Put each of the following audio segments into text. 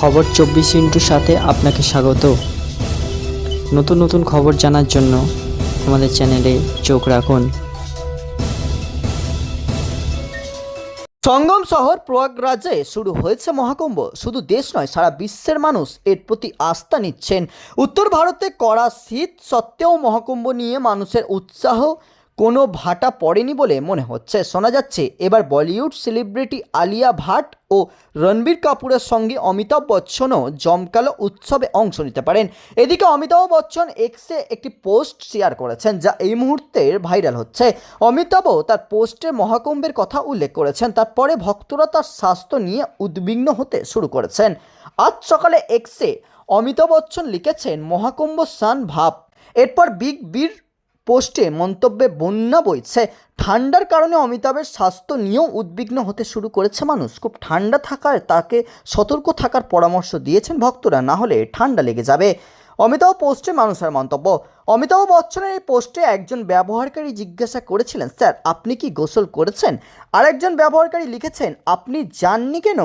খবর চব্বিশ ইন্টুর সাথে আপনাকে স্বাগত। নতুন নতুন খবর জানার জন্য আমাদের চ্যানেলে চোখ রাখুন। সঙ্গম শহর প্রয়াগরাজে শুরু হয়েছে মহাকুম্ভ। শুধু দেশ নয়, সারা বিশ্বের মানুষ এর প্রতি আস্থা নিচ্ছেন। উত্তর ভারতে কড়া শীত সত্ত্বেও মহাকুম্ভ নিয়ে মানুষের উৎসাহ কোনো ভাটা পড়েনি বলে মনে হচ্ছে। শোনা যাচ্ছে, এবার বলিউড সেলিব্রিটি আলিয়া ভাট ও রণবীর কাপুরের সঙ্গে অমিতাভ বচ্চনও জমকালো উৎসবে অংশ নিতে পারেন। এদিকে অমিতাভ বচ্চন এক্সে একটি পোস্ট শেয়ার করেছেন, যা এই মুহূর্তে ভাইরাল হচ্ছে। অমিতাভও তার পোস্টে মহাকুম্ভের কথা উল্লেখ করেছেন, তারপরে ভক্তরা তার স্বাস্থ্য নিয়ে উদ্বিগ্ন হতে শুরু করেছেন। আজ সকালে এক্সে অমিতাভ বচ্চন লিখেছেন, মহাকুম্ভ সান ভাব। এরপর বিগ বীর পোস্টে মন্তব্যে বন্যা বইছে। ঠান্ডার কারণে অমিতাভের স্বাস্থ্য নিয়েও উদ্বিগ্ন হতে শুরু করেছে মানুষ। খুব ঠান্ডা থাকায় তাকে সতর্ক থাকার পরামর্শ দিয়েছেন ভক্তরা। না হলে ঠান্ডা লেগে যাবে। অমিতাভ পোস্টে মানুষের মন্তব্য। অমিতাভ বচ্চনের এই পোস্টে একজন ব্যবহারকারী জিজ্ঞাসা করেছিলেন, স্যার, আপনি কি গোসল করেছেন? আরেকজন ব্যবহারকারী লিখেছেন, আপনি জাননি কেন?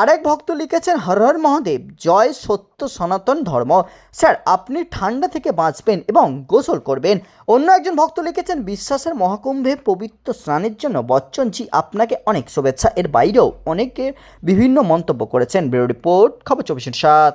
আরেক ভক্ত লিখেছেন, হর হর মহাদেব, জয় সত্য সনাতন ধর্ম। স্যার, আপনি ঠান্ডা থেকে বাঁচবেন এবং গোসল করবেন। অন্য একজন ভক্ত লিখেছেন, বিশ্বাসের মহাকুম্ভে পবিত্র স্নানের জন্য বচ্চনজি আপনাকে অনেক শুভেচ্ছা। এর বাইরেও অনেকে বিভিন্ন মন্তব্য করেছেন। ব্যুরো রিপোর্ট, খবর চব্বিশ সাত।